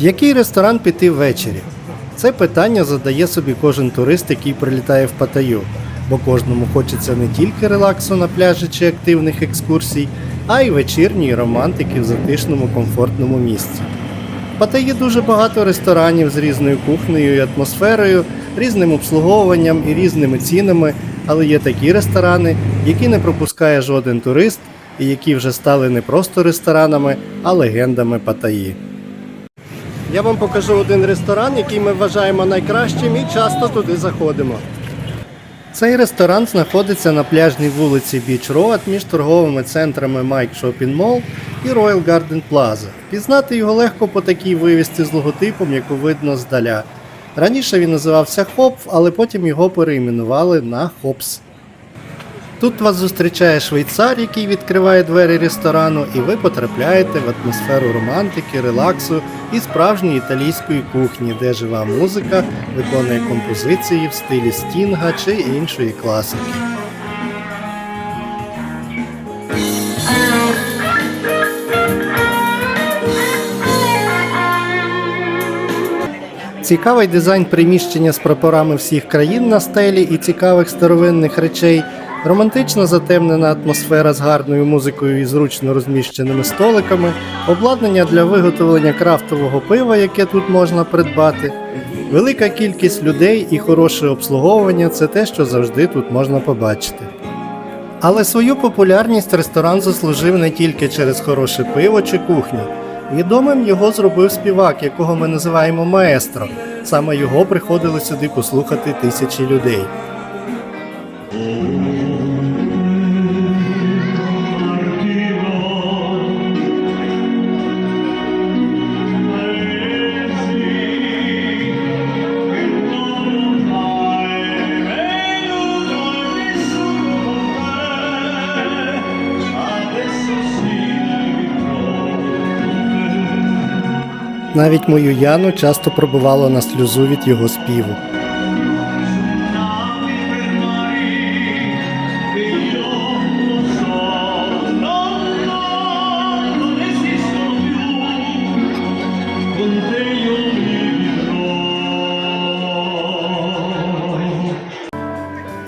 В який ресторан піти ввечері? Це питання задає собі кожен турист, який прилітає в Паттайю, бо кожному хочеться не тільки релаксу на пляжі чи активних екскурсій, а й вечірньої романтики в затишному комфортному місці. В Паттайі дуже багато ресторанів з різною кухнею і атмосферою, різним обслуговуванням і різними цінами, але є такі ресторани, які не пропускає жоден турист і які вже стали не просто ресторанами, а легендами Паттайі. Я вам покажу один ресторан, який ми вважаємо найкращим і часто туди заходимо. Цей ресторан знаходиться на пляжній вулиці Beach Road між торговими центрами Mike Shopping Mall і Royal Garden Plaza. Пізнати його легко по такій вивісці з логотипом, яку видно здаля. Раніше він називався Хоп, але потім його переіменували на Хопс. Тут вас зустрічає швейцар, який відкриває двері ресторану, і ви потрапляєте в атмосферу романтики, релаксу і справжньої італійської кухні, де жива музика виконує композиції в стилі стінга чи іншої класики. Цікавий дизайн приміщення з прапорами всіх країн на стелі і цікавих старовинних речей, романтично затемнена атмосфера з гарною музикою і зручно розміщеними столиками, обладнання для виготовлення крафтового пива, яке тут можна придбати. Велика кількість людей і хороше обслуговування це те, що завжди тут можна побачити. Але свою популярність ресторан заслужив не тільки через хороше пиво чи кухню. Відомим його зробив співак, якого ми називаємо маестро. Саме його приходили сюди послухати тисячі людей. Навіть мою Яну часто пробувало на сльозу від його співу.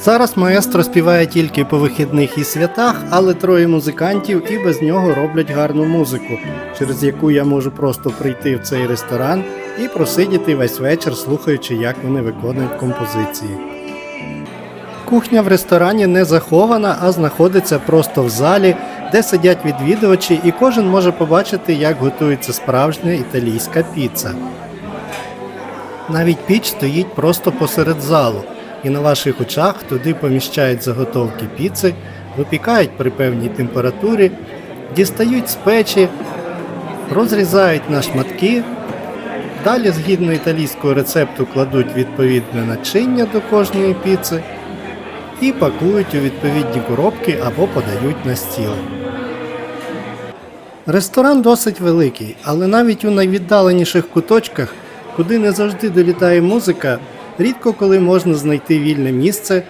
Зараз маестро співає тільки по вихідних і святах, але троє музикантів і без нього роблять гарну музику, через яку я можу просто прийти в цей ресторан і просидіти весь вечір, слухаючи, як вони виконують композиції. Кухня в ресторані не захована, а знаходиться просто в залі, де сидять відвідувачі, і кожен може побачити, як готується справжня італійська піца. Навіть піч стоїть просто посеред залу, і на ваших очах туди поміщають заготовки піци, випікають при певній температурі, дістають з печі, розрізають на шматки. Далі, згідно італійського рецепту, кладуть відповідне начиння до кожної піци і пакують у відповідні коробки або подають на стіл. Ресторан досить великий, але навіть у найвіддаленіших куточках, куди не завжди долітає музика, рідко коли можна знайти вільне місце,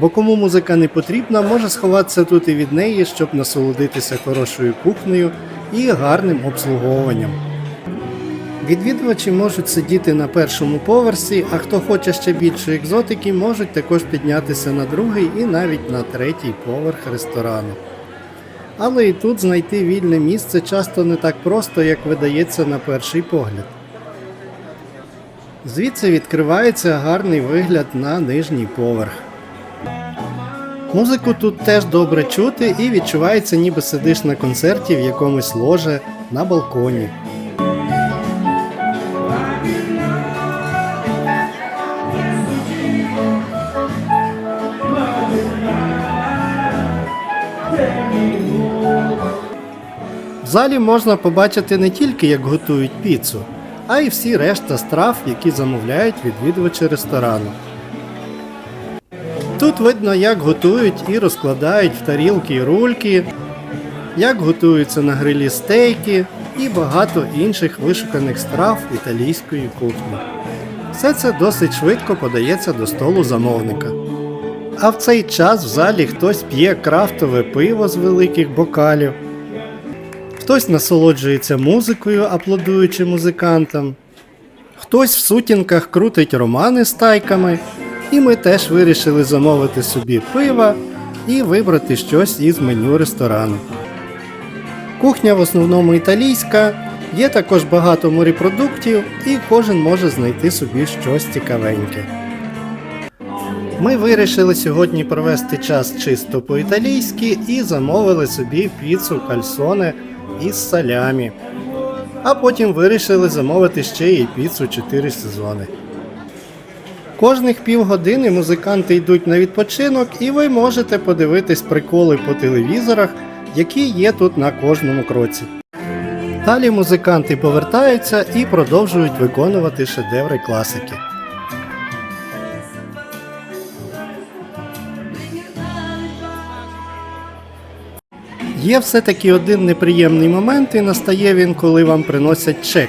бо кому музика не потрібна, може сховатися тут і від неї, щоб насолодитися хорошою кухнею і гарним обслуговуванням. Відвідувачі можуть сидіти на першому поверсі, а хто хоче ще більше екзотики, можуть також піднятися на другий і навіть на третій поверх ресторану. Але і тут знайти вільне місце часто не так просто, як видається на перший погляд. Звідси відкривається гарний вигляд на нижній поверх. Музику тут теж добре чути і відчувається, ніби сидиш на концерті в якомусь ложе на балконі. В залі можна побачити не тільки, як готують піцу, а й всі решта страв, які замовляють відвідувачі ресторану. Тут видно, як готують і розкладають в тарілки і рульки, як готуються на грилі стейки і багато інших вишуканих страв італійської кухні. Все це досить швидко подається до столу замовника. А в цей час в залі хтось п'є крафтове пиво з великих бокалів, хтось насолоджується музикою, аплодуючи музикантам, Хтось в сутінках крутить романи з тайками, і ми теж вирішили замовити собі пива і вибрати щось із меню ресторану. Кухня в основному італійська, є також багато морепродуктів, і кожен може знайти собі щось цікавеньке. Ми вирішили сьогодні провести час чисто по-італійськи і замовили собі піцу кальсоне із салямі. А потім вирішили замовити ще й піцу 4 сезони. Кожних півгодини музиканти йдуть на відпочинок, і ви можете подивитись приколи по телевізорах, які є тут на кожному кроці. Далі музиканти повертаються і продовжують виконувати шедеври класики. Є все-таки один неприємний момент, і настає він, коли вам приносять чек.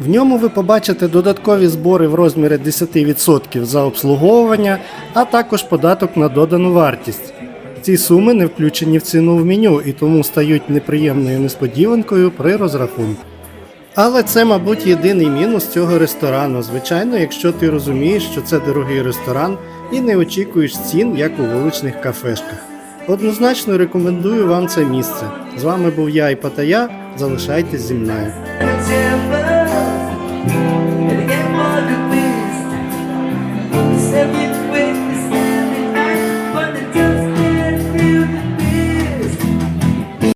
В ньому ви побачите додаткові збори в розмірі 10% за обслуговування, а також податок на додану вартість. Ці суми не включені в ціну в меню і тому стають неприємною несподіванкою при розрахунку. Але це, мабуть, єдиний мінус цього ресторану. Звичайно, якщо ти розумієш, що це дорогий ресторан і не очікуєш цін, як у вуличних кафешках. Однозначно рекомендую вам це місце. З вами був я і Патая. Залишайтесь зі мною. Every way